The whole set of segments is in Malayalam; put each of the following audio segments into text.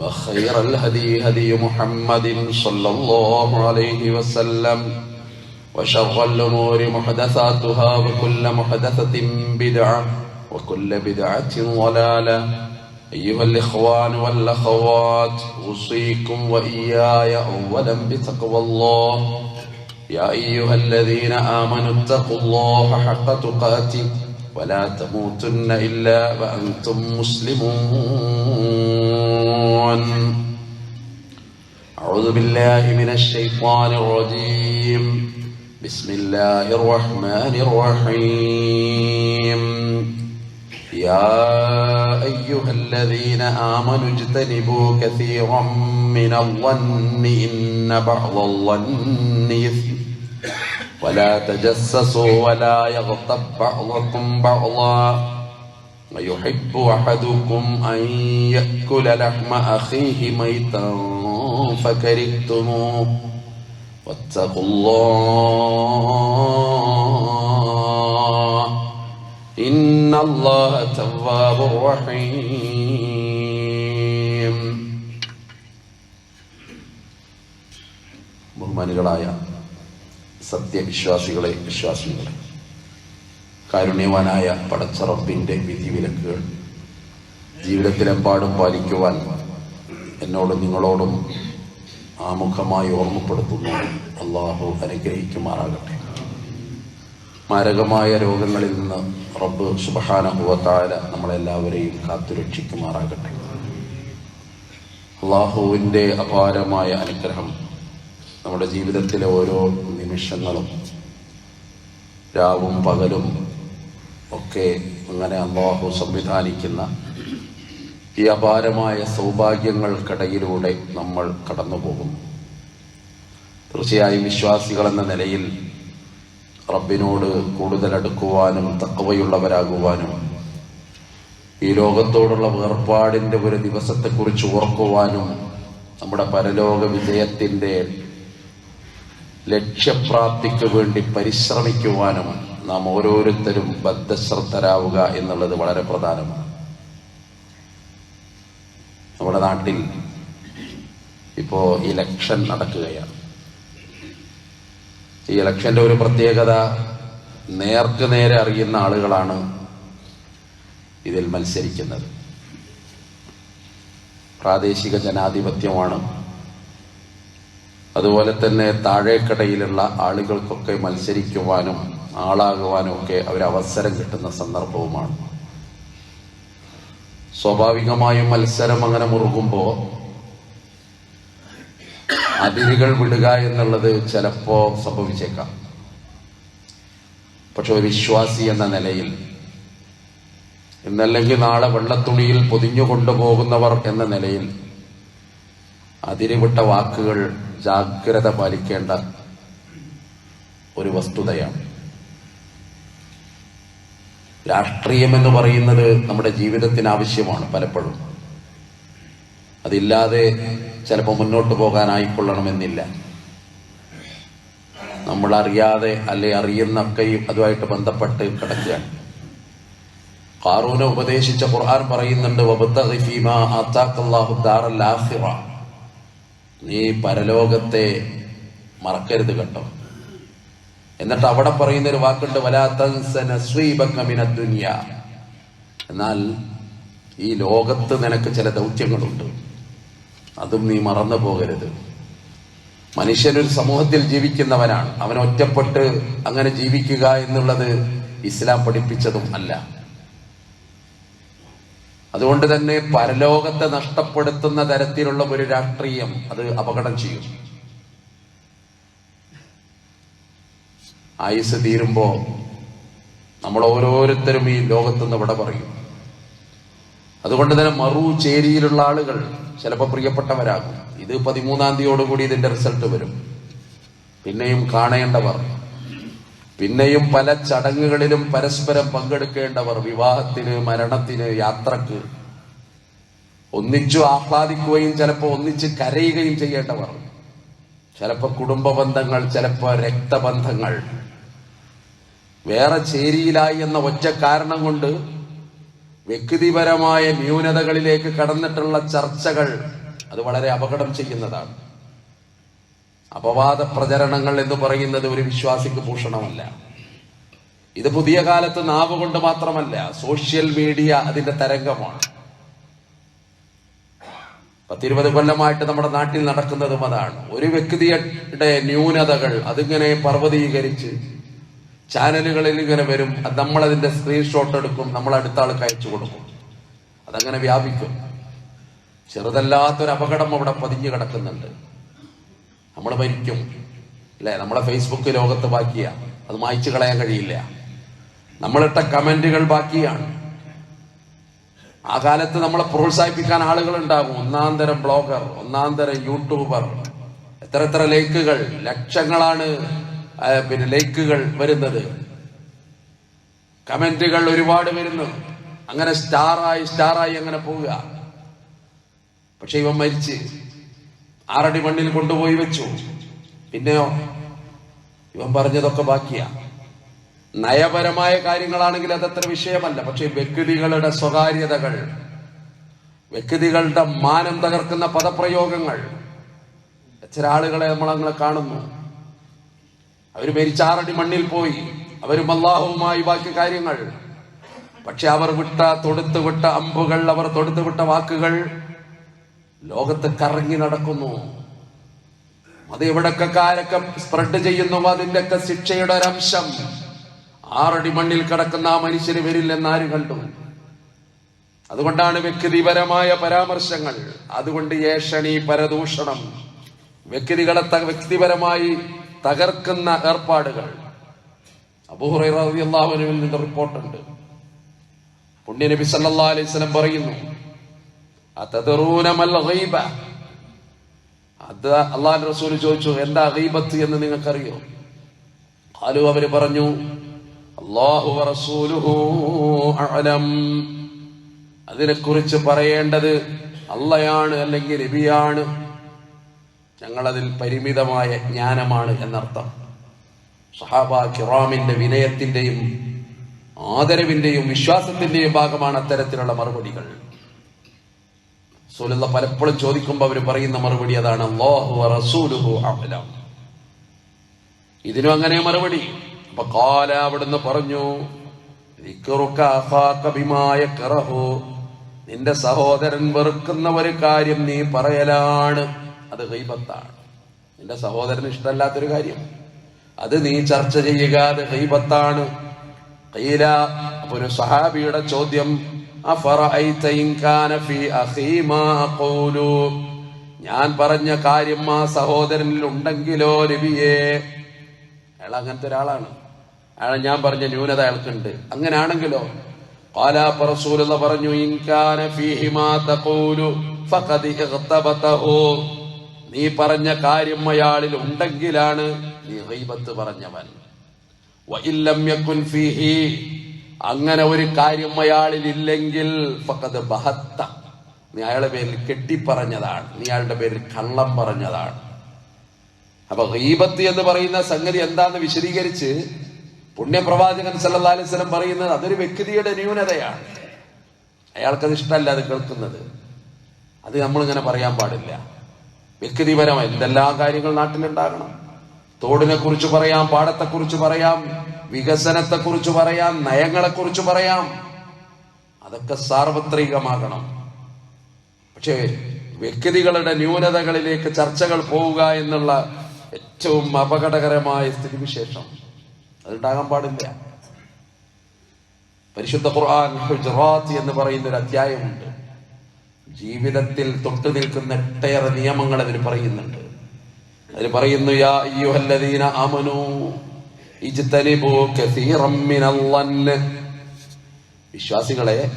وخير الهدي هدي محمد صلى الله عليه وسلم وشر الأمور محدثاتها وكل محدثة بدعة وكل بدعة ضلالة. أيها الإخوان والأخوات أوصيكم وإياي أولا بتقوى الله. يا أيها الذين آمنوا اتقوا الله حق تقاته. ولا تموتن إلا وأنتم مسلمون. أعوذ بالله من الشيطان الرجيم. بسم الله الرحمن الرحيم. يا أيها الذين آمنوا اجتنبوا كثيرا من الظن إن بعض الظن إثم. ولا تجسسوا ولا يغتب بعضكم بعضا. ويحب أحدكم أن يأكل لحم أخيه ميتا فكرهتموه. واتقوا الله. إن الله تواب رحيم. സത്യവിശ്വാസികളെ വിശ്വാസികളെ കാരുണ്യവാനായ പടച്ചറപ്പിന്റെ വിധിവിലക്കുകൾ. ജീവിതത്തിലെമ്പാടും പാലിക്കുവാൻ എന്നോടും നിങ്ങളോടും ആമുഖമായി ഓർമ്മപ്പെടുത്തുന്നു. അള്ളാഹു അനുഗ്രഹിക്കുമാറാകട്ടെ. മാരകമായ രോഗങ്ങളിൽ നിന്ന് റബ്ബ് സുബഹാനുഭവത്തായ നമ്മളെല്ലാവരെയും കാത്തുരക്ഷിക്കുമാറാകട്ടെ. അള്ളാഹുവിന്റെ അപാരമായ അനുഗ്രഹം നമ്മുടെ ജീവിതത്തിലെ ഓരോ നിമിഷങ്ങളും രാവും പകലും ഒക്കെ അങ്ങനെ അള്ളാഹു സംവിധാനിക്കുന്ന ഈ അപാരമായ സൗഭാഗ്യങ്ങൾക്കിടയിലൂടെ നമ്മൾ കടന്നു പോകും തീർച്ചയായും വിശ്വാസികൾ എന്ന നിലയിൽ റബ്ബിനോട് കൂടുതൽ അടുക്കുവാനും തക്കവയുള്ളവരാകുവാനും ഈ ലോകത്തോടുള്ള വേർപാടിന്റെ ഒരു ദിവസത്തെക്കുറിച്ച് ഓർക്കുവാനും നമ്മുടെ പരലോക വിജയത്തിന്റെ ലക്ഷ്യപ്രാപ്തിക്ക് വേണ്ടി പരിശ്രമിക്കുവാനും നാം ഓരോരുത്തരും ബദ്ധശ്രദ്ധരാവുക എന്നുള്ളത് വളരെ പ്രധാനമാണ്. നമ്മുടെ നാട്ടിൽ ഇപ്പോ ഇലക്ഷൻ നടക്കുകയാണ്. ഈ ഇലക്ഷന്റെ ഒരു പ്രത്യേകത നേർക്ക് നേരെ അറിയുന്ന ആളുകളാണ് ഇതിൽ മത്സരിക്കുന്നത്. പ്രാദേശിക ജനാധിപത്യമാണ് അതുപോലെ തന്നെ താഴേക്കടയിലുള്ള ആളുകൾക്കൊക്കെ മത്സരിക്കുവാനും ആളാകുവാനും ഒക്കെ അവസരം കിട്ടുന്ന സന്ദർഭവുമാണ്. സ്വാഭാവികമായും മത്സരം അങ്ങനെ മുറുകുമ്പോൾ അതിരുകൾ വിടുക എന്നുള്ളത് ചിലപ്പോൾ സംഭവിച്ചേക്കാം. പക്ഷെ ഒരു വിശ്വാസി എന്ന നിലയിൽ ഇന്നല്ലെങ്കിൽ നാളെ വെള്ളത്തുണിയിൽ പൊതിഞ്ഞു കൊണ്ടുപോകുന്നവർ എന്ന നിലയിൽ അതിരുവിട്ട വാക്കുകൾ ജാഗ്രത പാലിക്കേണ്ട ഒരു വസ്തുതയാണ്. രാഷ്ട്രീയം എന്ന് പറയുന്നത് നമ്മുടെ ജീവിതത്തിന് ആവശ്യമാണ് പലപ്പോഴും. അതില്ലാതെ ചിലപ്പോൾ മുന്നോട്ട് പോകാനായിക്കൊള്ളണമെന്നില്ല. നമ്മൾ അറിയാതെ അല്ലെ അറിയുന്നൊക്കെയും അതുമായിട്ട് ബന്ധപ്പെട്ട് കിടക്കുകയാണ്. കാറൂനെ ഉപദേശിച്ച ഖുർആൻ പറയുന്നുണ്ട് നീ പരലോകത്തെ മറക്കരുത് കേട്ടോ. എന്നിട്ട് അവിടെ പറയുന്ന ഒരു വാക്കുണ്ട് വലാ തൻസ നസ്വീബക മിനദ് ദുനിയ. എന്നാൽ ഈ ലോകത്ത് നിനക്ക് ചില ദൗത്യങ്ങളുണ്ട്. അതും നീ മറന്നു പോകരുത്. മനുഷ്യനൊരു സമൂഹത്തിൽ ജീവിക്കുന്നവനാണ്. അവൻ ഒറ്റപ്പെട്ട് അങ്ങനെ ജീവിക്കുക എന്നുള്ളത് ഇസ്ലാം പഠിപ്പിച്ചതും അല്ല. അതുകൊണ്ട് തന്നെ പരലോകത്തെ നഷ്ടപ്പെടുത്തുന്ന തരത്തിലുള്ള ഒരു രാഷ്ട്രീയം അത് അപകടം ചെയ്യും. ആയുസ് തീരുമ്പോ നമ്മൾ ഓരോരുത്തരും ഈ ലോകത്തുനിന്ന് ഇവിടെ പറയും. അതുകൊണ്ട് തന്നെ മറു ചേരിയിലുള്ള ആളുകൾ ചിലപ്പോൾ പ്രിയപ്പെട്ടവരാകും. ഇത് പതിമൂന്നാം തീയതിയോടുകൂടി ഇതിന്റെ റിസൾട്ട് വരും. പിന്നെയും കാണേണ്ടവർ പിന്നെയും പല ചടങ്ങുകളിലും പരസ്പരം പങ്കെടുക്കേണ്ടവർ വിവാഹത്തിന് മരണത്തിന് യാത്രയ്ക്ക് ഒന്നിച്ചു ആഹ്ലാദിക്കുകയും ചിലപ്പോൾ ഒന്നിച്ച് കരയുകയും ചെയ്യേണ്ടവർ. ചിലപ്പോൾ കുടുംബ ബന്ധങ്ങൾ ചിലപ്പോൾ രക്തബന്ധങ്ങൾ. വേറെ ചേരിയിലായി എന്ന ഒറ്റ കാരണം കൊണ്ട് വ്യക്തിപരമായ ന്യൂനതകളിലേക്ക് കടന്നിട്ടുള്ള ചർച്ചകൾ അത് വളരെ അപകടം ചെയ്യുന്നതാണ്. അപവാദ പ്രചരണങ്ങൾ എന്ന് പറയുന്നത് ഒരു വിശ്വാസിക്ക് ഭൂഷണമല്ല. ഇത് പുതിയ കാലത്ത് നാവ് കൊണ്ട് മാത്രമല്ല സോഷ്യൽ മീഡിയ അതിന്റെ തരംഗമാണ്. പത്തിരുപത് കൊല്ലമായിട്ട് നമ്മുടെ നാട്ടിൽ നടക്കുന്നതും അതാണ്. ഒരു വ്യക്തിയുടെ ന്യൂനതകൾ അതിങ്ങനെ പർവതീകരിച്ച് ചാനലുകളിൽ ഇങ്ങനെ വരും. നമ്മളതിന്റെ സ്ക്രീൻഷോട്ട് എടുക്കും നമ്മൾ അടുത്ത ആൾക്ക് അയച്ചു കൊടുക്കും. അതങ്ങനെ വ്യാപിക്കും. ചെറുതല്ലാത്തൊരു അപകടം അവിടെ പതിഞ്ഞു കിടക്കുന്നുണ്ട്. നമ്മൾ മരിക്കും അല്ലെ? നമ്മുടെ ഫേസ്ബുക്ക് ലോകത്ത് ബാക്കിയാ. അത് മായ്ച്ചു കളയാൻ കഴിയില്ല. നമ്മളിട്ട കമന്റുകൾ ബാക്കിയാണ്. ആ കാലത്ത് നമ്മളെ പ്രോത്സാഹിപ്പിക്കാൻ ആളുകൾ ഉണ്ടാകും ഒന്നാം തരം ബ്ലോഗർ ഒന്നാം തരം യൂട്യൂബർ. എത്ര എത്ര ലൈക്കുകൾ ലക്ഷങ്ങളാണ് പിന്നെ ലൈക്കുകൾ വരുന്നത്. കമന്റുകൾ ഒരുപാട് വരുന്നു. അങ്ങനെ സ്റ്റാറായി സ്റ്റാറായി അങ്ങനെ പോവുക. പക്ഷെ ഇവൻ മരിച്ച്. ആറടി മണ്ണിൽ കൊണ്ടുപോയി വെച്ചു. പിന്നെയോ? ഇവൻ പറഞ്ഞതൊക്കെ ബാക്കിയാ. നയപരമായ കാര്യങ്ങളാണെങ്കിൽ അതത്ര വിഷയമല്ല പക്ഷെ വ്യക്തികളുടെ സ്വകാര്യതകൾ വ്യക്തികളുടെ മാനം തകർക്കുന്ന പദപ്രയോഗങ്ങൾ ചില ആളുകളെ നമ്മൾ അങ്ങനെ കാണുന്നു. അവർ മരിച്ചാറടി മണ്ണിൽ പോയി. അവരും അള്ളാഹുവുമായി ബാക്കി കാര്യങ്ങൾ. പക്ഷെ അവർ വിട്ട തൊടുത്തുവിട്ട അമ്പുകൾ അവർ തൊടുത്തുവിട്ട വാക്കുകൾ ലോകത്ത് കറങ്ങി നടക്കുന്നു. അത് എവിടൊക്കെ കാരൊക്കെ സ്പ്രെഡ് ചെയ്യുന്നു അതിന്റെയൊക്കെ ശിക്ഷയുടെ ഒരംശം ആറടി മണ്ണിൽ കിടക്കുന്ന ആ മനുഷ്യന് വരില്ലെന്ന് ആര് കണ്ടു? അതുകൊണ്ടാണ് വ്യക്തിപരമായ പരാമർശങ്ങൾ. അതുകൊണ്ട് ഏഷണി പരദൂഷണം. വ്യക്തികളെ വ്യക്തിപരമായി തകർക്കുന്ന ഏർപ്പാടുകൾ. അബൂഹുറൈറിയാഹുവിൽ നിന്ന് റിപ്പോർട്ടുണ്ട്. പുണ്യനബി സല്ലാ അലൈഹി സ്വലം പറയുന്നു റസൂൽ ചോദിച്ചു എന്താ ഗൈബത്ത് എന്ന് നിങ്ങൾക്കറിയോ? ഖാലു അവർ പറഞ്ഞു അള്ളാഹു അതിനെക്കുറിച്ച് പറയേണ്ടത് അള്ളയാണ് അല്ലെങ്കിൽ രബിയാണ് ഞങ്ങളതിൽ പരിമിതമായ ജ്ഞാനമാണ് എന്നർത്ഥം. സഹാബ കിറാമിന്റെ വിനയത്തിന്റെയും ആദരവിന്റെയും വിശ്വാസത്തിന്റെയും ഭാഗമാണ് അത്തരത്തിലുള്ള മറുപടികൾ. റസൂലുള്ള പലപ്പോഴും ചോദിക്കുമ്പോൾ അവർ പറയുന്ന മറുപടി അതാണ് അല്ലാഹു റസൂലുഹു അഅലം. ഇതിനും അങ്ങനെ മറുപടി. അപ്പൊ കാല അവിടുന്ന് പറഞ്ഞു. നിന്റെ സഹോദരൻ വെറുക്കുന്ന ഒരു കാര്യം നീ പറയലാണ്. അത് ഹൈബത്താണ് നിന്റെ സഹോദരന് ഇഷ്ടമല്ലാത്തൊരു കാര്യം. അത് നീ ചർച്ച ചെയ്യുക അത് ഹൈബത്താണ് ഖീല അപ്പൊ ഒരു സഹാബിയുടെ ചോദ്യം ഞാൻ പറഞ്ഞ കാര്യം ആ സഹോദരനിൽ ഉണ്ടെങ്കിലോ നബിയേ? അയാൾ അങ്ങനത്തെ ഒരാളാണ്. അയാൾ ഞാൻ പറഞ്ഞ ന്യൂനത അയാൾക്കുണ്ട്. അങ്ങനാണെങ്കിലോ? കാലാപ്പറസൂലത പറഞ്ഞു നീ പറഞ്ഞ കാര്യം അയാളിൽ ഉണ്ടെങ്കിലാണ് നീ ഹൈബത്ത് പറഞ്ഞവൻ. ഫീഹി അങ്ങനെ ഒരു കാര്യം അയാളിൽ ഇല്ലെങ്കിൽ ഫഖദ് ബഹത്ത. നീ അയാളുടെ പേരിൽ കെട്ടിപ്പറഞ്ഞതാണ്. നീ അയാളുടെ പേരിൽ കള്ളം പറഞ്ഞതാണ്. അപ്പൊ ഗീബത്ത് എന്ന് പറയുന്ന സംഗതി എന്താന്ന് വിശദീകരിച്ച് പുണ്യപ്രവാചകൻ സല്ലല്ലാഹു അലൈഹി വസല്ലം പറയുന്നത് അതൊരു വ്യക്തിയുടെ ന്യൂനതയാണ്. അയാൾക്കത് ഇഷ്ടമല്ല അത് കേൾക്കുന്നത്. അത് നമ്മളിങ്ങനെ പറയാൻ പാടില്ല. വ്യക്തിപരമായി എന്തെല്ലാം കാര്യങ്ങൾ നാട്ടിലുണ്ടാകണം. തോടിനെ കുറിച്ച് പറയാം പാടത്തെക്കുറിച്ച് പറയാം വികസനത്തെ കുറിച്ച് പറയാം നയങ്ങളെ കുറിച്ച് പറയാം. അതൊക്കെ സാർവത്രികമാകണം. പക്ഷേ വ്യക്തികളുടെ ന്യൂനതകളിലേക്ക് ചർച്ചകൾ പോവുക എന്നുള്ള ഏറ്റവും അപകടകരമായ സ്ഥിതിവിശേഷം അതുണ്ടാകാൻ പാടില്ല. പരിശുദ്ധ ഖുർആൻ ഹുജറാത്ത് എന്ന് പറയുന്ന ഒരു അധ്യായമുണ്ട്. ജീവിതത്തിൽ തൊട്ടു നിൽക്കുന്ന ഒട്ടേറെ നിയമങ്ങൾ അതിൽ പറയുന്നുണ്ട്. അതിൽ പറയുന്നു യാ അയ്യുഹല്ലദീന ആമനു വിശ്വാസികളെ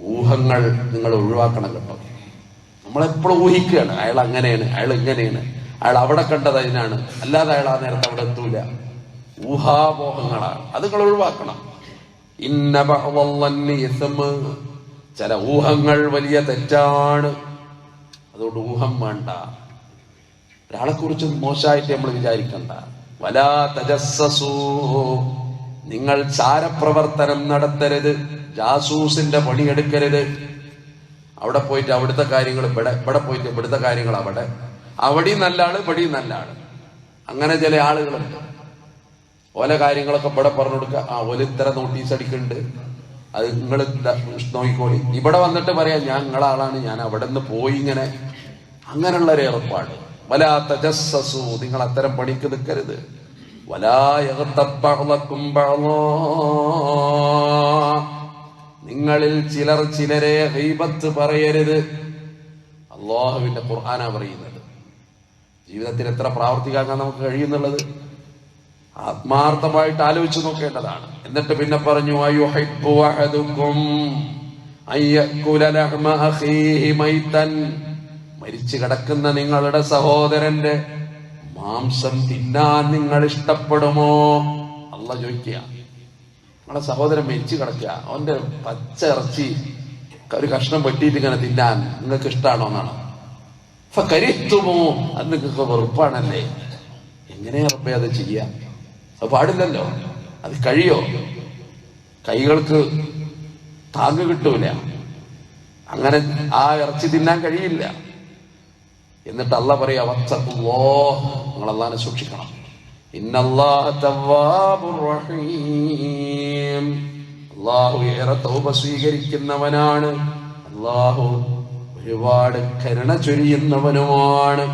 ഊഹങ്ങൾ നിങ്ങൾ ഒഴിവാക്കണം കേട്ടോ. നമ്മളെപ്പോഴും ഊഹിക്കുകയാണ് അയാൾ അങ്ങനെയാണ് അയാൾ ഇങ്ങനെയാണ്. അയാൾ അവിടെ കണ്ടത് അതിനാണ്. അല്ലാതെ അയാൾ ആ നേരത്തെ അവിടെ എത്തൂല. ഊഹാമോഹങ്ങളാണ് അത് നിങ്ങൾ ഒഴിവാക്കണം. ചില ഊഹങ്ങൾ വലിയ തെറ്റാണ്. അതുകൊണ്ട് ഊഹം വേണ്ട. ഒരാളെ കുറിച്ച് മോശമായിട്ട് നമ്മൾ വിചാരിക്കണ്ട. വലാ തജസ്സസൂ. നിങ്ങൾ ചാരപ്രവർത്തനം നടത്തരുത് ജാസൂസിന്റെ പണിയെടുക്കരുത്. അവിടെ പോയിട്ട് അവിടുത്തെ കാര്യങ്ങൾ ഇവിടെ ഇവിടെ പോയിട്ട് ഇവിടുത്തെ കാര്യങ്ങൾ അവിടെ. അവിടെയും നല്ല ആൾ ഇവിടെയും നല്ല ആൾ അങ്ങനെ ചില ആളുകളുണ്ട്. ഓല കാര്യങ്ങളൊക്കെ ഇവിടെ പറഞ്ഞു കൊടുക്കുക. ആ ഓല ഇത്ര നോട്ടീസ് അടിക്കുന്നുണ്ട്. അത് നിങ്ങൾ നോക്കിക്കോളി. ഇവിടെ വന്നിട്ട് പറയാം ഞാൻ നിങ്ങളാളാണ് ഞാൻ അവിടെ നിന്ന് പോയി ഇങ്ങനെ. അങ്ങനെയുള്ള ഒരു ഏർപ്പാട്. വലാ നിങ്ങൾ അത്തരം പണിക്ക് നിൽക്കരുത്. നിങ്ങളിൽ ചിലർ ചിലരെ ഹൈബത്ത് പറയരുത്. അള്ളാഹുവിന്റെ ഖുർആാന പറയുന്നത്. ജീവിതത്തിൽ എത്ര പ്രാവർത്തികമാക്കാൻ നമുക്ക് കഴിയുന്നുള്ളത്? ആത്മാർത്ഥമായിട്ട് ആലോചിച്ചു നോക്കേണ്ടതാണ്. എന്നിട്ട് പിന്നെ പറഞ്ഞു അയുഹിബ്ബു മരിച്ചു കിടക്കുന്ന നിങ്ങളുടെ സഹോദരന്റെ മാംസം തിന്നാൻ നിങ്ങൾ ഇഷ്ടപ്പെടുമോ? അല്ല ചോദിക്കുക. നിങ്ങളെ സഹോദരൻ മരിച്ചു കിടക്കുക. അവന്റെ പച്ച ഇറച്ചി ഒരു കഷ്ണം വെട്ടിയിട്ട് ഇങ്ങനെ തിന്നാൻ നിങ്ങൾക്ക് ഇഷ്ടമാണോ എന്നാണ്. അപ്പൊ കരിത്തുമോ അത് നിങ്ങൾക്ക് വെറുപ്പാണല്ലേ? എങ്ങനെ റബ്ബേ അത് ചെയ്യാം? അത് പാടില്ലല്ലോ. അത് കഴിയോ? കൈകൾക്ക് താങ്ങ് കിട്ടൂല. അങ്ങനെ ആ ഇറച്ചി തിന്നാൻ കഴിയില്ല. എന്നിട്ട് അല്ല പറയാ നിങ്ങൾ അള്ളാനെ സൂക്ഷിക്കണം. അള്ളാഹു ഏറെ തൗബ സ്വീകരിക്കുന്നവനാണ്. അള്ളാഹു ഒരുപാട് കരുണ ചൊരിയുന്നവനുമാണ്.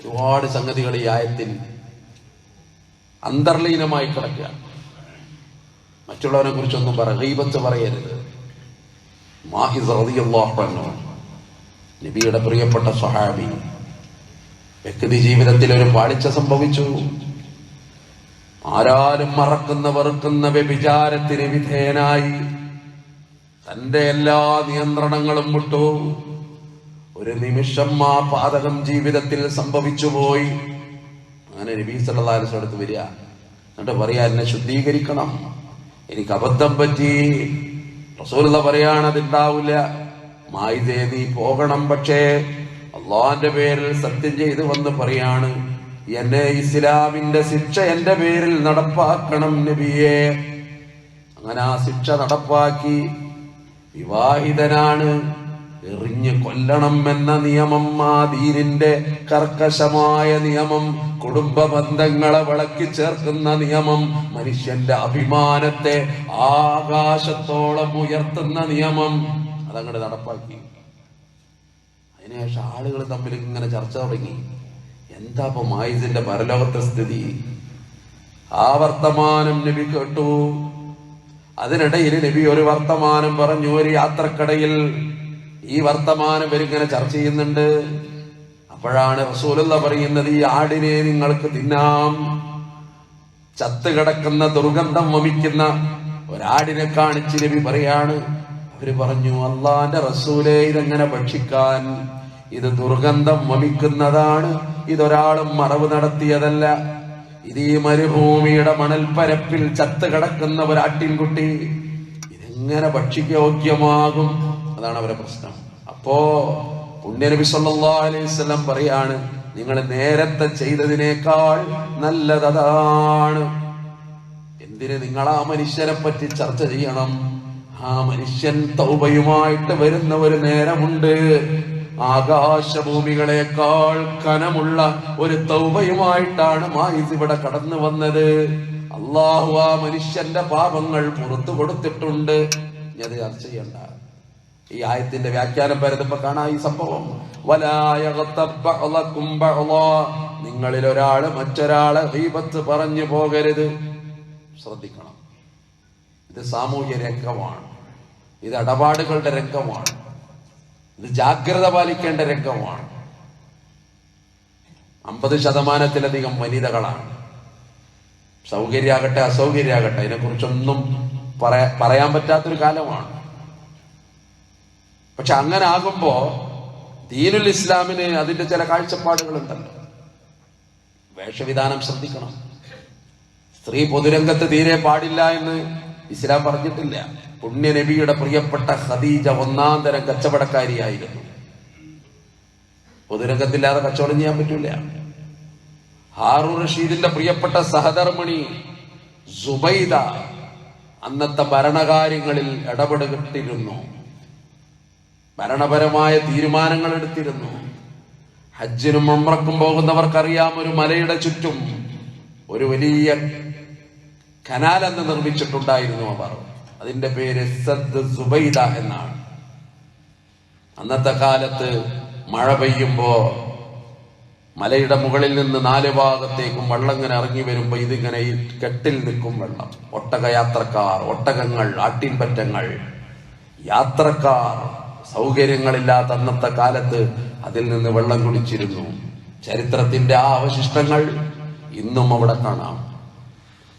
ഒരുപാട് സംഗതികൾ ഈ ആയത്തിൽ അന്തർലീനമായി കിടക്കുക. മറ്റുള്ളവരെ കുറിച്ചൊന്നും പറ ഗൈബത്ത് പറയരുത്. റളിയല്ലാഹു അൻഹു നബിയുടെ പ്രിയപ്പെട്ട സ്വഹാബി വ്യക്തി ജീവിതത്തിൽ ഒരു പാളിച്ച സംഭവിച്ചു. ആരാലും മറക്കുന്ന വെറുക്കുന്ന വ്യഭിചാരത്തിന് വിധേയനായി തന്റെ എല്ലാ നിയന്ത്രണങ്ങളും വിട്ടു. ഒരു നിമിഷം ആ പാതകം ജീവിതത്തിൽ സംഭവിച്ചുപോയി അങ്ങനെ നബി വസല്ലം അടുത്ത് വരിക. എന്നിട്ട് പറയാ എന്നെ ശുദ്ധീകരിക്കണം. എനിക്ക് അബദ്ധം പറ്റി. റസൂലുള്ള പറയാണ് അതുണ്ടാവില്ല മായിതേ നീ പോകണം പക്ഷേ അള്ളാന്റെ പേരിൽ സത്യം ചെയ്ത് വന്ന് പറയാണ് എന്നെ ഇസ്ലാമിന്റെ ശിക്ഷ എന്റെ പേരിൽ നടപ്പാക്കണം നബിയെ. അങ്ങനെ ആ ശിക്ഷ നടപ്പാക്കി വിവാഹിതനാണ്. എറിഞ്ഞ് കൊല്ലണം എന്ന നിയമം ആ ദീനിന്റെ കർക്കശമായ നിയമം കുടുംബ ബന്ധങ്ങളെ വിളക്കി ചേർക്കുന്ന നിയമം മനുഷ്യന്റെ അഭിമാനത്തെ ആകാശത്തോളം ഉയർത്തുന്ന നിയമം അതങ്ങോട്ട് നടപ്പാക്കി. അതിനുശേഷം ആളുകൾ തമ്മിൽ ഇങ്ങനെ ചർച്ച തുടങ്ങി. എന്താ ഇപ്പൊ മായിസിന്റെ പരലോകത്തെ സ്ഥിതി? ആ വർത്തമാനം നബി കേട്ടു. അതിനിടയിൽ നബി ഒരു വർത്തമാനം പറഞ്ഞു ഒരു യാത്രക്കടയിൽ ഈ വർത്തമാനം ഇവരിങ്ങനെ ചർച്ച ചെയ്യുന്നുണ്ട്. അപ്പോഴാണ് റസൂലുള്ള പറയുന്നത് ഈ ആടിനെ നിങ്ങൾക്ക് തിന്നാം. ചത്തുകിടക്കുന്ന ദുർഗന്ധം വമിക്കുന്ന ഒരാടിനെ കാണിച്ച് നബി പറയാണ് അവർ പറഞ്ഞു അള്ളാന്റെ റസൂലെ ഇതെങ്ങനെ ഭക്ഷിക്കാൻ? ഇത് ദുർഗന്ധം വമിക്കുന്നതാണ്. ഇതൊരാളും മറവ് നടത്തിയതല്ല. ഇത് ഈ മരുഭൂമിയുടെ മണൽപ്പരപ്പിൽ ചത്ത് കിടക്കുന്ന ഒരാട്ടിൻകുട്ടി. ഇതെങ്ങനെ ഭക്ഷിക്കയോഗ്യമാകും? അതാണ് അവരുടെ പ്രശ്നം. അപ്പോ പുണ്യനബി സല്ലാ അലൈഹി വസല്ലം പറയാണ് നിങ്ങൾ നേരത്തെ ചെയ്തതിനേക്കാൾ നല്ലതാണ് എന്തിന് നിങ്ങൾ ആ മനുഷ്യരെ പറ്റി ചർച്ച ചെയ്യണം? ആ മനുഷ്യൻ തൗബയുമായിട്ട് വരുന്ന ഒരു നേരമുണ്ട്. ആകാശഭൂമികളെക്കാൾ കനമുള്ള ഒരു തൗബയുമായിട്ടാണ് മായിസ് ഇവിടെ കടന്നു വന്നത്. അള്ളാഹു ആ മനുഷ്യന്റെ പാപങ്ങൾ പുറത്തു കൊടുത്തിട്ടുണ്ട്. അത് ചർച്ച ചെയ്യണ്ട. ഈ ആയത്തിന്റെ വ്യാഖ്യാനം പരതുമ്പോ കാണാം ഈ സംഭവം. നിങ്ങളിൽ ഒരാൾ മറ്റൊരാളെ ഗീബത്ത് പറഞ്ഞു പോകരുത്. ശ്രദ്ധിക്കണം. ഇത് സാമൂഹ്യ രംഗമാണ് ഇത് ഇടപാടുകളുടെ രംഗമാണ്. ഇത് ജാഗ്രത പാലിക്കേണ്ട രംഗമാണ്. അമ്പത് ശതമാനത്തിലധികം വനിതകളാണ്. സൗകര്യാകട്ടെ അസൗകര്യാകട്ടെ അതിനെക്കുറിച്ചൊന്നും പറയാ പറയാൻ പറ്റാത്തൊരു കാലമാണ്. പക്ഷെ അങ്ങനെ ആകുമ്പോ ദീനുൽ ഇസ്ലാമിന് അതിന്റെ ചില കാഴ്ചപ്പാടുകളുണ്ടല്ലോ. വേഷവിധാനം ശ്രദ്ധിക്കണം. സ്ത്രീ പൊതുരംഗത്ത് തീരെ പാടില്ല എന്ന് ഇസ്ലാം പറഞ്ഞിട്ടില്ല. പുണ്യ നബിയുടെ പ്രിയപ്പെട്ട ഖദീജ ഒന്നാം തരം കച്ചവടക്കാരിയായിരുന്നു. പൊതുരംഗത്തില്ലാതെ കച്ചവടം ചെയ്യാൻ പറ്റൂല. ഹാറു റഷീദിന്റെ പ്രിയപ്പെട്ട സഹധർമ്മിണി സുബൈദ അന്നത്തെ ഭരണകാര്യങ്ങളിൽ ഇടപെടുത്തിരുന്നു ഭരണപരമായ തീരുമാനങ്ങൾ എടുത്തിരുന്നു. ഹജ്ജിനും മമ്രക്കും പോകുന്നവർക്കറിയാം ഒരു മലയുടെ ചുറ്റും ഒരു വലിയ കനാൽ അന്ന് നിർമ്മിച്ചിട്ടുണ്ടായിരുന്നു അവർ അതിന്റെ പേര് സദ് സുബൈദ എന്നാണ്. അന്നത്തെ കാലത്ത് മഴ പെയ്യുമ്പോ മലയുടെ മുകളിൽ നിന്ന് നാല് ഭാഗത്തേക്കും വെള്ളം ഇങ്ങനെ ഇറങ്ങി വരുമ്പോ ഇതിങ്ങനെ കെട്ടിൽ നിൽക്കും വെള്ളം. ഒട്ടകയാത്രക്കാർ ഒട്ടകങ്ങൾ ആട്ടിൻപറ്റങ്ങൾ യാത്രക്കാർ സൗകര്യങ്ങളില്ലാത്ത അന്നത്തെ കാലത്ത് അതിൽ നിന്ന് വെള്ളം കുടിച്ചിരുന്നു. ചരിത്രത്തിന്റെ ആ അവശിഷ്ടങ്ങൾ ഇന്നും അവിടെ കാണാം.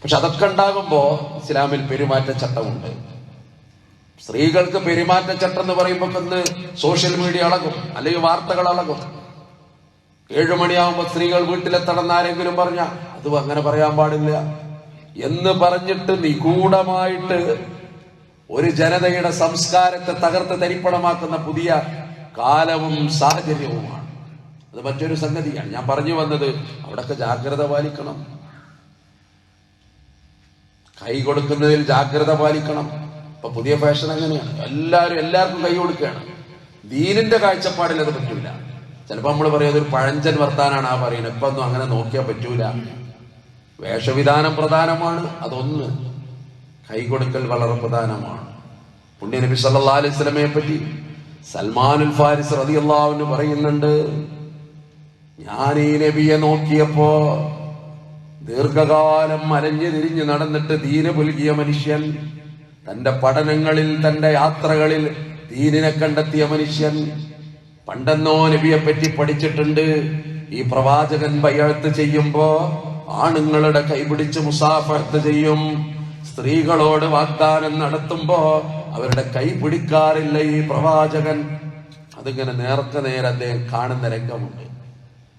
പക്ഷെ അതൊക്കെ ഉണ്ടാകുമ്പോ ഇസ്ലാമിൽ പെരുമാറ്റച്ചട്ടമുണ്ട്. സ്ത്രീകൾക്ക് പെരുമാറ്റച്ചട്ടം എന്ന് പറയുമ്പോൾ ഇന്ന് സോഷ്യൽ മീഡിയ അളകും അല്ലെങ്കിൽ വാർത്തകൾ അളകും. ഏഴു മണിയാവുമ്പോ സ്ത്രീകൾ വീട്ടിലെത്തണം ആരെങ്കിലും പറഞ്ഞ അത് അങ്ങനെ പറയാൻ പാടില്ല. എന്ന് പറഞ്ഞിട്ട് നിഗൂഢമായിട്ട് ഒരു ജനതയുടെ സംസ്കാരത്തെ തകർത്ത് തരിപ്പണമാക്കുന്ന പുതിയ കാലവും സാഹചര്യവുമാണ്. അത് മറ്റൊരു സംഗതിയാണ്. ഞാൻ പറഞ്ഞു വന്നത് അവിടൊക്കെ ജാഗ്രത പാലിക്കണം. കൈ കൊടുക്കുന്നതിൽ ജാഗ്രത പാലിക്കണം. ഇപ്പൊ പുതിയ ഫാഷൻ അങ്ങനെയാണ്. എല്ലാവരും എല്ലാവർക്കും കൈ കൊടുക്കുകയാണ്. ദീനിന്റെ കാഴ്ചപ്പാടിൽ അത് പറ്റൂല. ചിലപ്പോ നമ്മൾ പറയും ഒരു പഴഞ്ചൻ വർത്താനാണ് ആ പറയുന്നത്. ഇപ്പൊ ഒന്നും അങ്ങനെ നോക്കിയാൽ പറ്റൂല. വേഷവിധാനം പ്രധാനമാണ്. അതൊന്ന്. കൈ കൊടുക്കൽ വളരെ പ്രധാനമാണ്. പുണ്യ നബി സല്ലാ അലൈഹി വസല്ലമയെ പറ്റി സൽമാനുൽ ഫാരിസ് അൻഹു പറയുന്നുണ്ട് ഞാൻ ഈ നബിയെ നോക്കിയപ്പോ ദീർഘകാലം അലഞ്ഞു തിരിഞ്ഞു നടന്നിട്ട് ദീന പുൽകിയ മനുഷ്യൻ തന്റെ പഠനങ്ങളിൽ തന്റെ യാത്രകളിൽ ദീനിനെ കണ്ടെത്തിയ മനുഷ്യൻ. പണ്ടെന്നോ നബിയെ പറ്റി പഠിച്ചിട്ടുണ്ട്. ഈ പ്രവാചകൻ ബയ്യത്ത് ചെയ്യുമ്പോ ആണുങ്ങളുടെ കൈപിടിച്ച് മുസാഫത്ത് ചെയ്യും. സ്ത്രീകളോട് വാഗ്ദാനം നടത്തുമ്പോ അവരുടെ കൈ പിടിക്കാറില്ല ഈ പ്രവാചകൻ. അതിങ്ങനെ നേരത്തെ നേരെ അദ്ദേഹം കാണുന്ന രംഗമുണ്ട്.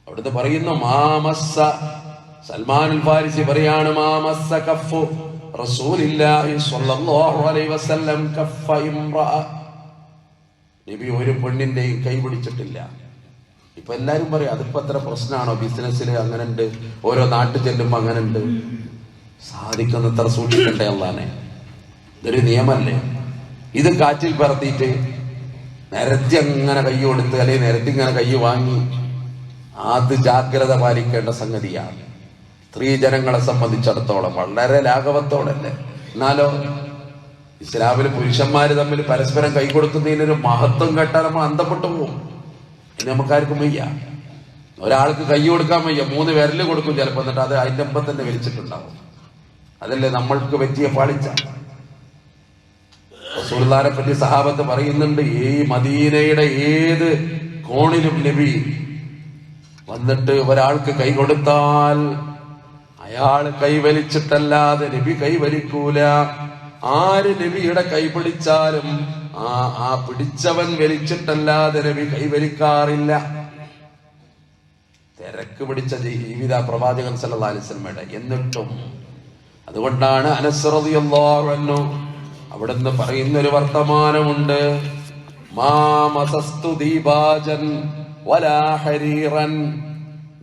അവിടുന്ന് പറയുന്നു മാമസ്സ സൽമാൻ ഫാരിസി പറയാണ് മാമസ കഫു സ്വല്ലല്ലാഹു അലൈഹി വസല്ലം നബി ഒരു പെണ്ണിന്റെയും കൈ പിടിച്ചിട്ടില്ല. ഇപ്പൊ എല്ലാരും പറയും അതിപ്പോ അത്ര പ്രശ്നമാണോ ബിസിനസ്സിൽ അങ്ങനെ ഉണ്ട് ഓരോ നാട്ടിൽ ചെല്ലുമ്പോ അങ്ങനെ ഉണ്ട് സാധിക്കുന്നത്ര സൂക്ഷിക്കട്ടെ അല്ലാനെ ഇതൊരു നിയമല്ലേ? ഇത് കാറ്റിൽ പറത്തിയിട്ട് നിരത്തി അങ്ങനെ കൈ കൊടുത്ത് അല്ലെങ്കിൽ നിരത്തി ഇങ്ങനെ കൈ വാങ്ങി അത് ജാഗ്രത പാലിക്കേണ്ട സംഗതിയാണ്. സ്ത്രീ ജനങ്ങളെ സംബന്ധിച്ചിടത്തോളം വളരെ ലാഘവത്തോടല്ലേ? എന്നാലോ ഇസ്ലാമിൽ പുരുഷന്മാര് തമ്മിൽ പരസ്പരം കൈ കൊടുക്കുന്നതിനൊരു മഹത്വം കേട്ടാൽ നമ്മൾ അന്തപ്പെട്ടു പോകും ഇനി നമുക്കാർക്കും വയ്യ. ഒരാൾക്ക് കൈ കൊടുക്കാൻ വയ്യ മൂന്ന് വിരൽ കൊടുക്കും ചിലപ്പോൾ എന്നിട്ട് അത് അതിന്റെ മുമ്പ് തന്നെ വലിച്ചിട്ടുണ്ടാവും. അതല്ലേ നമ്മൾക്ക് പറ്റിയ പാളിച്ച. റസൂലുള്ളാഹിനെ പറ്റി സഹാബത്ത് പറയുന്നുണ്ട് ഈ മദീനയുടെ ഏത് കോണിലും നബി വന്നിട്ട് ഒരാൾക്ക് കൈ കൊടുത്താൽ അയാൾ കൈവലിച്ചിട്ടല്ലാതെ നബി കൈവലിക്കൂല. ആര് നബിയുടെ കൈ പിടിച്ചാലും ആ ആ പിടിച്ചവൻ വലിച്ചിട്ടല്ലാതെ നബി കൈവലിക്കാറില്ല. തിരക്ക് പിടിച്ച ജീവിത പ്രവാചകൻ സല്ലല്ലാഹു അലൈഹി വസല്ലമയുടെ. എന്നിട്ടും അതുകൊണ്ടാണ് അനസ് റളിയല്ലാഹു അൻഹു അവിടുന്ന് പറയുന്ന ഒരു വർത്തമാനമുണ്ട് മാമസസ്തു ദീപാജൻ വലാ ഹരീറൻ.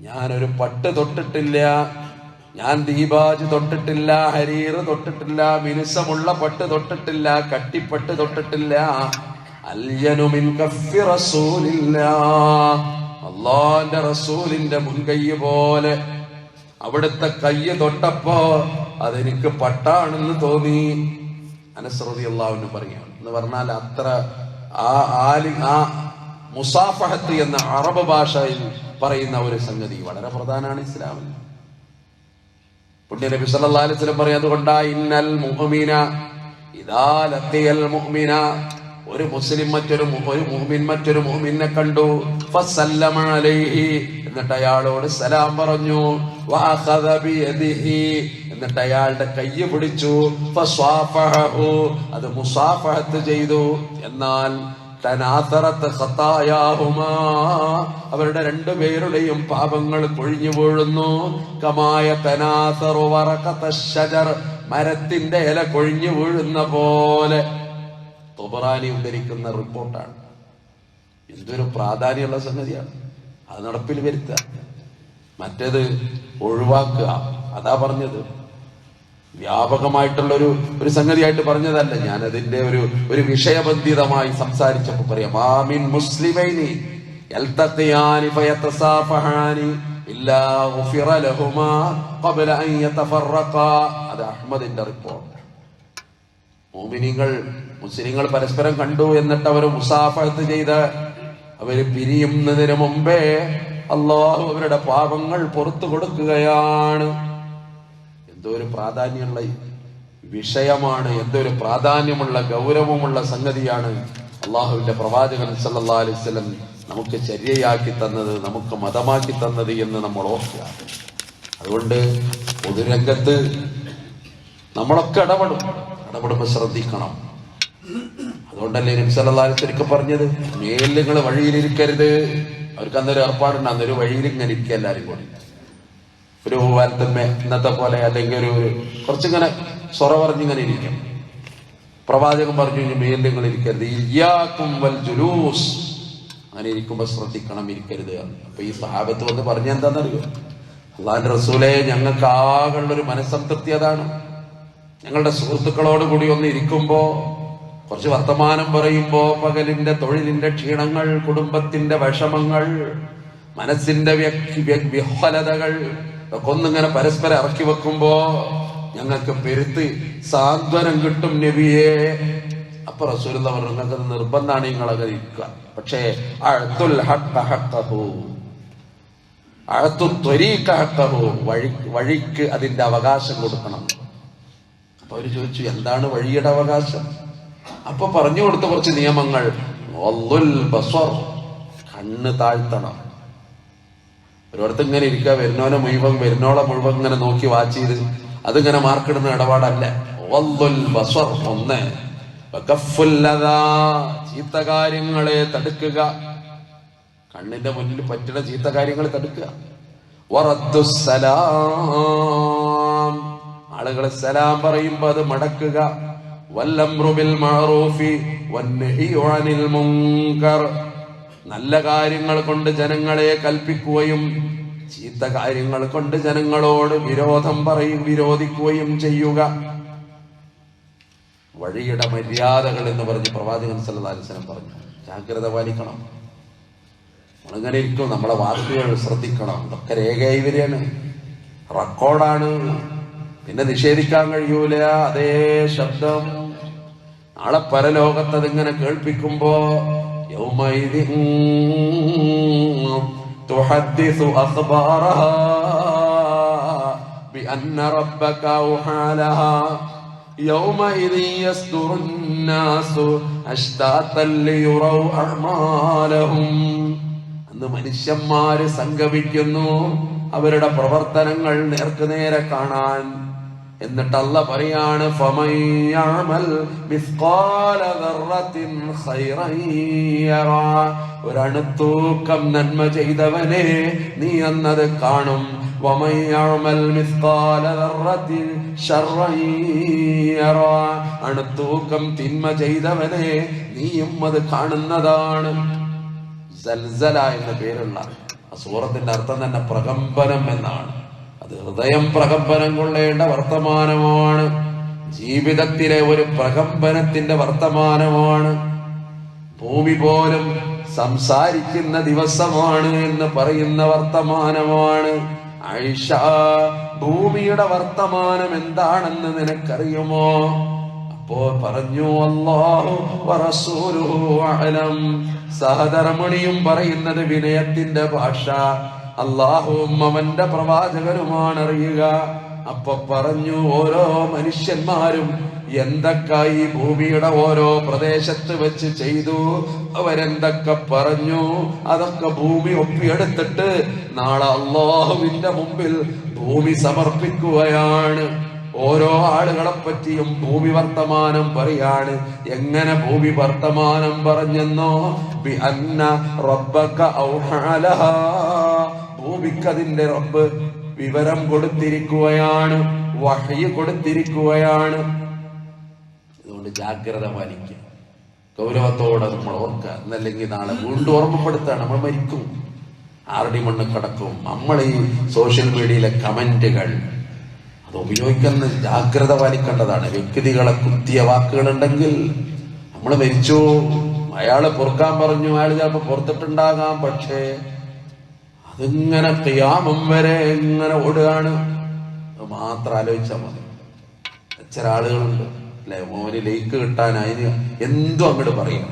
ഞാനൊരു പട്ട് തൊട്ടിട്ടില്ല. ഞാൻ ദീപാജ് തൊട്ടിട്ടില്ല ഹരീർ തൊട്ടിട്ടില്ല മിനുസമുള്ള പട്ട് തൊട്ടിട്ടില്ല കട്ടിപ്പട്ട് തൊട്ടിട്ടില്ല. അള്ളാന്റെ റസൂലിന്റെ മുൻകൈ പോലെ അവിടുത്തെ കയ്യ് തൊട്ടപ്പോ അതെനിക്ക് പട്ടാണെന്ന് തോന്നി. അനസ്രതി അള്ളാഹുവിന് പറയാം എന്ന് പറഞ്ഞാൽ അത്ര ആ ആലി ആ മുസാഫഹത്ത് എന്ന അറബ് ഭാഷയിൽ പറയുന്ന ഒരു സംഗതി വളരെ പ്രധാനമാണ് ഇസ്ലാമിൽ. പുണ്യ നബി സല്ലല്ലാഹു അലൈഹി വസല്ലം പറയുന്നത് കൊണ്ടാ ഇന്നൽ മുഅ്മിന ഇദാ ലത്തിയൽ മുഅ്മിന. ഒരു മുസ്ലിം മറ്റൊരു ഒരു മുഅ്മിൻ മറ്റൊരു മുഅ്മിനെ കണ്ടു. ഫസല്ലമ അലൈഹി. എന്നിട്ട് അയാളോട് സലാം പറഞ്ഞു. വഅഖദ ബിയദിഹി. എന്നിട്ട് അയാളുടെ കയ്യ് പിടിച്ചു. ഫസ്വാഫഹു. അത് മുസാഫഹത്ത് ചെയ്തു. എന്നാൽ തനാസറത്ത് അവരുടെ രണ്ടുപേരുടെയും പാപങ്ങൾ കൊഴിഞ്ഞു വീഴുന്നു. കമായ തനാസറു വറക്കത്ത ശജർ മരത്തിന്റെ ഇല കൊഴിഞ്ഞു വീഴുന്ന പോലെ. തുബറാനി ഉദ്ധരിക്കുന്ന റിപ്പോർട്ടാണ്. എന്തൊരു പ്രാധാന്യമുള്ള സംഗതിയാണ്. അത് നടപ്പിൽ വരുത്തുക. മറ്റേത് ഒഴിവാക്കുക. അതാ പറഞ്ഞത്. വ്യാപകമായിട്ടുള്ള ഒരു സംഗതിയായിട്ട് പറഞ്ഞതല്ല. ഞാൻ അതിന്റെ ഒരു ഒരു വിഷയബന്ധിതമായി സംസാരിച്ചപ്പോൾ പറയാം. ആമിൻ മുസ്ലിമൈനി റിപ്പോർട്ട്. മുസ്ലിങ്ങൾ പരസ്പരം കണ്ടു എന്നിട്ട് അവർ മുസാഫത്ത് ചെയ്ത് അവർ പിരിയുന്നതിന് മുമ്പേ അള്ളാഹു അവരുടെ പാപങ്ങൾ പുറത്തു കൊടുക്കുകയാണ്. എന്തോ ഒരു പ്രാധാന്യമുള്ള വിഷയമാണ് എന്തോ ഒരു പ്രാധാന്യമുള്ള ഗൗരവമുള്ള സംഗതിയാണ് അള്ളാഹുവിന്റെ പ്രവാചകൻ സല്ലാ അലൈഹി വസല്ലം നമുക്ക് ചര്യയാക്കി തന്നത് നമുക്ക് മതമാക്കി തന്നത് എന്ന് നമ്മൾ ഓർക്കുക. അതുകൊണ്ട് പൊതുരംഗത്ത് നമ്മളൊക്കെ ഇടപെടും. ഇടപെടുമ്പോൾ ശ്രദ്ധിക്കണം. അതുകൊണ്ടല്ലേ നബി സല്ലല്ലാഹു അലൈഹി വസല്ലം പറഞ്ഞത് മേലുകൾ വഴിയിലിരിക്കരുത് അവർക്ക് അന്നൊരു ഏർപ്പാടുണ്ട് അന്നൊരു വഴിയിൽ ഇങ്ങനെ ഇരിക്കുക എല്ലാവരും കൂടി. ഒരു വാരത്തമ്മ ഇന്നത്തെ പോലെ അല്ലെങ്കിൽ ഒരു കുറച്ചിങ്ങനെ സ്വറ പറഞ്ഞിങ്ങനെ ഇരിക്കും. പ്രവാചകൻ പറഞ്ഞു കഴിഞ്ഞാൽ മേലിൽ നിങ്ങൾ ഇരിക്കരുത്. വൽ ജുലൂസ്. അങ്ങനെ ഇരിക്കുമ്പോൾ ശ്രദ്ധിക്കണം ഇരിക്കരുത്. അപ്പൊ ഈ സഹാബത്ത് വന്ന് പറഞ്ഞ എന്താണെന്നറിയോ? അള്ളാന്റെ റസൂലെ ഞങ്ങൾക്ക് ആകെയുള്ള ഒരു മനസ്സംതൃപ്തി അതാണ്. ഞങ്ങളുടെ സുഹൃത്തുക്കളോട് കൂടി ഒന്ന് ഇരിക്കുമ്പോൾ കുറച്ച് വർത്തമാനം പറയുമ്പോ പകലിന്റെ തൊഴിലിന്റെ ക്ഷീണങ്ങൾ കുടുംബത്തിന്റെ വിഷമങ്ങൾ മനസ്സിന്റെ വ്യക്തി വ്യ- വിഹ്വലതകൾ ഒക്കെ ഒന്നിങ്ങനെ പരസ്പരം ഇറക്കി വെക്കുമ്പോ ഞങ്ങൾക്ക് പെരുത്ത് സാന്ത്വനം കിട്ടും നബിയെ. അപ്പൊ റസൂലുള്ള പറഞ്ഞു നിങ്ങൾക്ക് അത് നിർബന്ധമാണ് നിങ്ങളൊക്കെ ഇരിക്കുക. പക്ഷേ അഴുത്തു വഴിക്ക് അതിന്റെ അവകാശം കൊടുക്കണം. അപ്പൊ അവർ ചോദിച്ചു എന്താണ് വഴിയുടെ അവകാശം? അപ്പൊ പറഞ്ഞു കൊടുത്ത കുറച്ച് നിയമങ്ങൾ. കണ്ണ് താഴ്ത്തണം. ഒരിടത്ത് ഇങ്ങനെ ഇരിക്കുക വരുന്നവനെ മുഴുവൻ വരുന്നോളെ മുഴുവൻ ഇങ്ങനെ നോക്കി വാച്ച് ചെയ്ത് അതിങ്ങനെ മാർക്കിടുന്ന ഇടപാടല്ല. ഒന്ന്. ചീത്ത കാര്യങ്ങളെ തടുക്കുക. കണ്ണിന്റെ മുന്നിൽ പറ്റുന്ന ചീത്ത കാര്യങ്ങൾ തടുക്കുക. സലാം. ആളുകൾ സലാം പറയുമ്പോ അത് മടക്കുക. വല്ലംറുബിൽ മഅറൂഫി വന്നഹിയു അനിൽ മുൻകർ. നല്ല കാര്യങ്ങൾ കൊണ്ട് ജനങ്ങളെ കൽപ്പിക്കുകയും ചീത്ത കാര്യങ്ങൾ കൊണ്ട് ജനങ്ങളോട് വിരോധം പറയും വിരോധിക്കുകയും ചെയ്യുക. വഴിയുടെ മര്യാദകൾ എന്ന് പറഞ്ഞ് പ്രവാചകൻ വസല്ലം പറഞ്ഞു. ജാഗ്രത പാലിക്കണം. നമ്മളിങ്ങനെ ഇരിക്കും നമ്മളെ വാക്കുകൾ ശ്രദ്ധിക്കണം. ഇതൊക്കെ രേഖയായി വരികയാണ് റെക്കോർഡാണ്. പിന്നെ നിഷേധിക്കാൻ കഴിയൂല. അതേ ശബ്ദം. നാളെ പരലോകത്ത് അതിങ്ങനെ കേൾപ്പിക്കുമ്പോ യൗമൈദിൻ തുഹദ്ദിസു അഖ്ബാറഹാ بأن ربك أوحى لها يومئذ يصدر الناس أشتاتا ليروا أعمالهم അന്ന് മനുഷ്യന്മാര് സംഗമിക്കുന്നു അവരുടെ പ്രവർത്തനങ്ങൾ നേർക്ക് നേരെ കാണാൻ എന്നിട്ട് അല്ല പറയാണ്. ഒരണുത്തൂക്കം നന്മ ചെയ്തവനെ നീ എന്നത് കാണും. അണുത്തൂക്കം തിന്മ ചെയ്തവനെ നീയും അത് കാണുന്നതാണ് സൽസല എന്ന പേരുള്ള ആ സൂറത്തിന്റെ അർത്ഥം തന്നെ പ്രകമ്പനം എന്നാണ് ഹൃദയം പ്രകമ്പനം കൊള്ളേണ്ട വർത്തമാനമാണ്. ജീവിതത്തിലെ ഒരു പ്രകമ്പനത്തിന്റെ വർത്തമാനമാണ്. ഭൂമി പോലും സംസാരിക്കുന്ന ദിവസമാണ് എന്ന് പറയുന്ന വർത്തമാനമാണ്. ആയിഷ ഭൂമിയുടെ വർത്തമാനം എന്താണെന്ന് നിനക്കറിയുമോ? അപ്പോ പറഞ്ഞു അഅലം. സഹധർമ്മിണിയും പറയുന്നത് വിനയത്തിന്റെ ഭാഷ. അള്ളാഹുവും അവന്റെ പ്രവാചകരുമാണ് അറിയുക അപ്പൊ പറഞ്ഞു ഓരോ മനുഷ്യന്മാരും എന്തൊക്കെ ഈ ഭൂമിയുടെ ഓരോ പ്രദേശത്ത് വെച്ച് ചെയ്തു. അവരെന്തൊക്കെ പറഞ്ഞു. അതൊക്കെ ഭൂമി ഒപ്പിയെടുത്തിട്ട് നാളെ അള്ളാഹുവിന്റെ മുമ്പിൽ ഭൂമി സമർപ്പിക്കുകയാണ്. ഓരോ ആളുകളെ പറ്റിയും ഭൂമി വർത്തമാനം പറയാണ്. എങ്ങനെ ഭൂമി വർത്തമാനം പറഞ്ഞെന്നോ? റബ്ബക ഔഹാലഹാ. ഭൂമിക്ക് അതിന്റെ റബ്ബ് വിവരം കൊടുത്തിരിക്കുകയാണ് വഹയി കൊടുത്തിരിക്കുകയാണ്. അതുകൊണ്ട് ജാഗ്രത പാലിക്കുക. ഗൗരവത്തോടെ നമ്മൾ ഓർക്കുക. എന്നല്ലെങ്കിൽ നാളെ വീണ്ടും ഓർമ്മപ്പെടുത്തുക. നമ്മൾ മരിക്കും. ആറടി മണ്ണ് കടക്കും. നമ്മൾ ഈ സോഷ്യൽ മീഡിയയിലെ കമന്റുകൾ അത് ഉപയോഗിക്കുന്ന ജാഗ്രത പാലിക്കേണ്ടതാണ്. വ്യക്തികളെ കുത്തിയ വാക്കുകളുണ്ടെങ്കിൽ നമ്മൾ മരിച്ചു. അയാൾ പൊറുക്കാൻ പറഞ്ഞു. അയാൾ ചിലപ്പോൾ പുറത്തിട്ടുണ്ടാകാം. പക്ഷേ അതിങ്ങനെ ക്യാമം വരെ ഇങ്ങനെ ഓടുകയാണ് അത് മാത്രം ആലോചിച്ചാൽ മതി ചില ആളുകളുണ്ട് അല്ലെ മോന് ലേക്ക് കിട്ടാൻ അതിന് എന്തും അങ്ങോട്ട് പറയും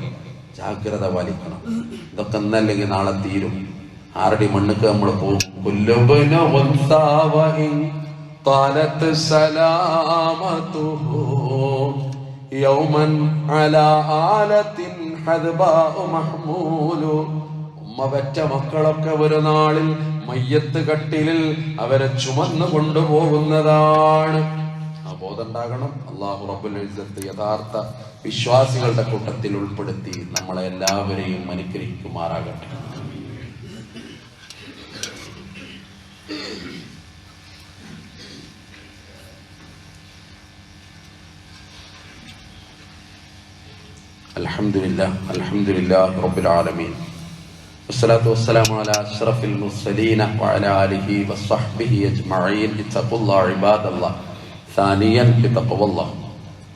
ജാഗ്രത പാലിക്കണം ഇതൊക്കെ എന്നല്ലെങ്കിൽ നാളെ തീരും ആറടി മണ്ണുക്ക് നമ്മൾ പോകും കുല്ലുബിന വൻസാവഹിൻ طالت سلامته يوما على آلة حذباء محمول ഉമ്മ പെറ്റ മക്കളൊക്കെ ഒരു നാളിൽ മയ്യത്ത് കട്ടിലിൽ അവരെ ചുമന്നു കൊണ്ടുപോകുന്നതാണ് ആ ബോധമുണ്ടാകണം അള്ളാഹു റബ്ബുൽ ഇസ്സത്ത് യഥാർത്ഥ വിശ്വാസികളുടെ കൂട്ടത്തിൽ ഉൾപ്പെടുത്തി നമ്മളെ എല്ലാവരെയും അനുഗ്രഹിക്കുമാറാകട്ടെ الحمد لله الحمد لله رب العالمين والصلاة والسلام على أشرف المرسلين وعلى آله وصحبه أجمعين اتقوا الله عباد الله ثانيا بتقوى الله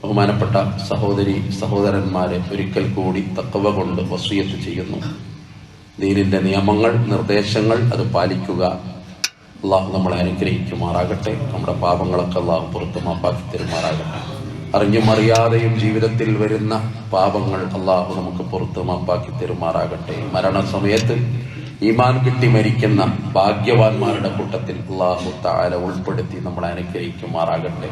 ബഹുമാനപ്പെട്ട സഹോദരി സഹോദരന്മാരെ ഒരിക്കൽ കൂടി തക്കവ കൊണ്ട് വസൂയത്ത് ചെയ്യുന്നു ദീനിന്റെ നിയമങ്ങൾ നിർദ്ദേശങ്ങൾ അത് പാലിക്കുക അള്ളാഹു നമ്മളെ അനുഗ്രഹിക്കുമാറാകട്ടെ നമ്മുടെ പാപങ്ങളൊക്കെ അള്ളാഹു പുറത്ത് മാപ്പാക്കി തരുമാറാകട്ടെ അറിഞ്ഞും അറിയാതെയും ജീവിതത്തിൽ വരുന്ന പാപങ്ങൾ അള്ളാഹു നമുക്ക് പുറത്ത് മാപ്പാക്കി തെരുമാറാകട്ടെ. മരണസമയത്ത് ഈമാൻ കിട്ടി മരിക്കുന്ന ഭാഗ്യവാന്മാരുടെ കൂട്ടത്തിൽ അള്ളാഹു താര ഉൾപ്പെടുത്തി നമ്മളെ അനുഗ്രഹിക്കുമാറാകട്ടെ.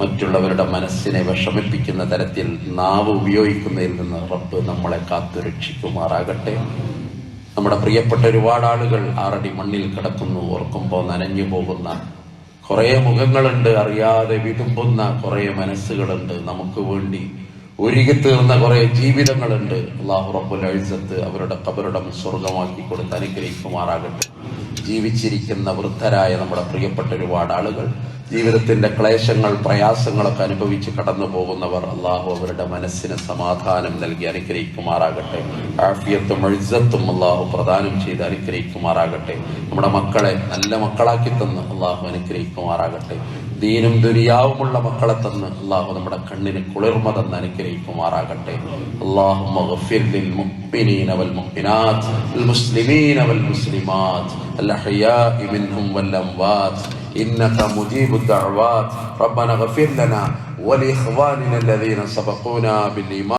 മറ്റുള്ളവരുടെ മനസ്സിനെ വിഷമിപ്പിക്കുന്ന തരത്തിൽ നാവ് ഉപയോഗിക്കുന്നതിൽ നിന്ന് റബ്ബ് നമ്മളെ കാത്തു രക്ഷിക്കുമാറാകട്ടെ. നമ്മുടെ പ്രിയപ്പെട്ട ഒരുപാട് ആളുകൾ ആറടി മണ്ണിൽ കിടക്കുന്നു ഓർക്കുമ്പോൾ നനഞ്ഞു പോകുന്ന കുറേ മുഖങ്ങളുണ്ട് അറിയാതെ വിതുമ്പുന്ന കുറേ മനസ്സുകളുണ്ട്. നമുക്ക് വേണ്ടി ഒരുകി തീർന്ന കുറെ ജീവിതങ്ങളുണ്ട്. അള്ളാഹു റബ്ബുൽ അഴിസത്ത് അവരുടെ കബറിടം സ്വർഗമാക്കി കൊടുത്ത് അനുഗ്രഹിക്കുമാറാകട്ടെ. ജീവിച്ചിരിക്കുന്ന വൃദ്ധരായ നമ്മുടെ പ്രിയപ്പെട്ട ഒരുപാട് ആളുകൾ ജീവിതത്തിന്റെ ക്ലേശങ്ങൾ പ്രയാസങ്ങളൊക്കെ അനുഭവിച്ച് കടന്നു പോകുന്നവർ അള്ളാഹു അവരുടെ മനസ്സിന് സമാധാനം നൽകി അനുഗ്രഹിക്കുമാറാകട്ടെ ആഫിയത്തും എഴുസത്തും അള്ളാഹു പ്രദാനം ചെയ്ത് അനുഗ്രഹിക്കുമാറാകട്ടെ നമ്മുടെ മക്കളെ നല്ല മക്കളാക്കി തന്ന് അള്ളാഹു അനുഗ്രഹിക്കുമാറാകട്ടെ ദീനും ദുരിയാവുമുള്ള മക്കളെ തന്ന് അള്ളാഹു നമ്മുടെ കണ്ണിന് കുളിർമ തന്ന് അനുഗ്രഹിക്കുമാറാകട്ടെ അള്ളാഹു للمؤمنين والمؤمنات المسلمين والمسلمات الأحياء منهم والأموات إنك مجيب الدعوات. ربنا اغفر لنا ولإخواننا الذين سبقونا بالإيمان.